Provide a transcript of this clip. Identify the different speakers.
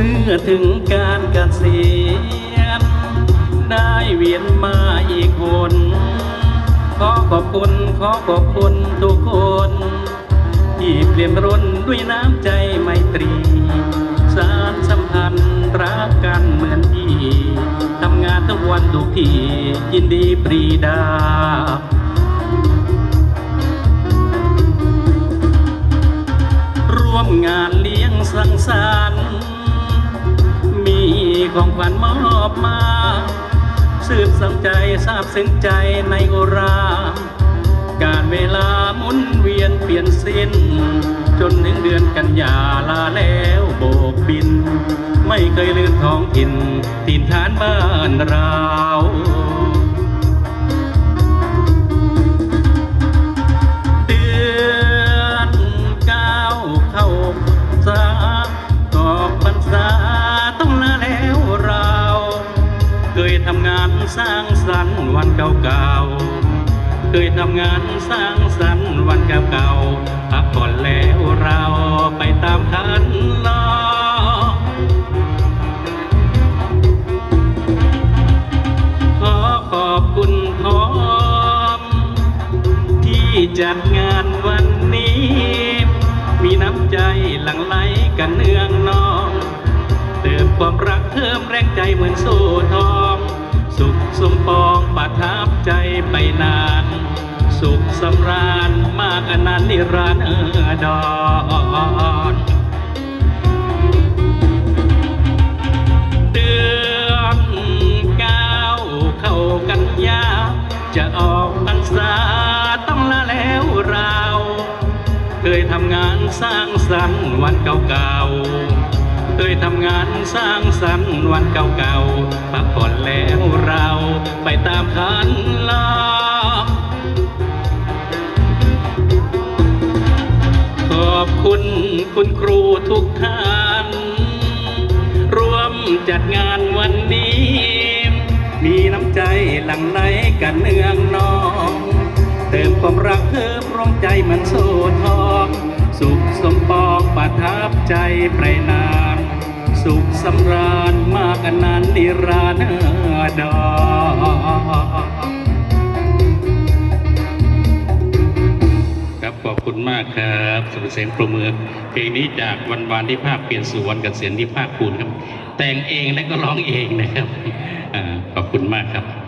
Speaker 1: มื่อถึงการเกษียณได้เวียนมาอีกคนขอขอบคุณขอขอบคุณทุกคน ที่เปลี่ยนรนด้วยน้ำใจไมตรี สารสัมพันธ์รักกันเหมือนพี่ทำงานทุกวันทุกทียินดีปรีดาร่วมงานเลี้ยงสังสรรค์ ของขวัญมอบมา สืบสังใจทราบซึ้งใจในโอรา การเวลาหมุนเวียนเปลี่ยนสิ้น จนถึงเดือนกันยาลาแล้วโบกบิน ไม่เคยลืมท้องถิ่นถิ่นฐานบ้านเรา เก่าๆ เคยทำงานสร้างสรรค์วันเก่าๆพักผ่อนแล้วเราไปตามคันลองขอขอบคุณพร้อม ที่จัดงานวันนี้ มีน้ำใจหลั่งไหลกันเนือ นิรันดรเดือนเก้าเข้ากันยา จะออกพรรษาต้องลาแล้วเรา เคยทำงานสร้างสรรค์วันเก่าๆเคยทำงานสร้างสรรค์วันเก่าๆพักผ่อนแล้วเราไปตามคันลอ คุณคุณครูทุกท่าน ร่วมจัดงานวันนี้ มีน้ำใจหลั่งไหลกันเนืองนอง เติมความรักเพิ่มร่วมใจมือนโซทอง สุขสมปองประทับใจไปนาน สุขสำราญมากอนันต์นิรันร์ดอ อบคุณมากครับสุดเสียงประมือ เพลงนี้จากวันวานที่ภาพเปลี่ยนสู่วันกเกษียณที่ภาคคูณครับ แต่งเองและก็ร้องเองนะครับอขอบคุณมากครับ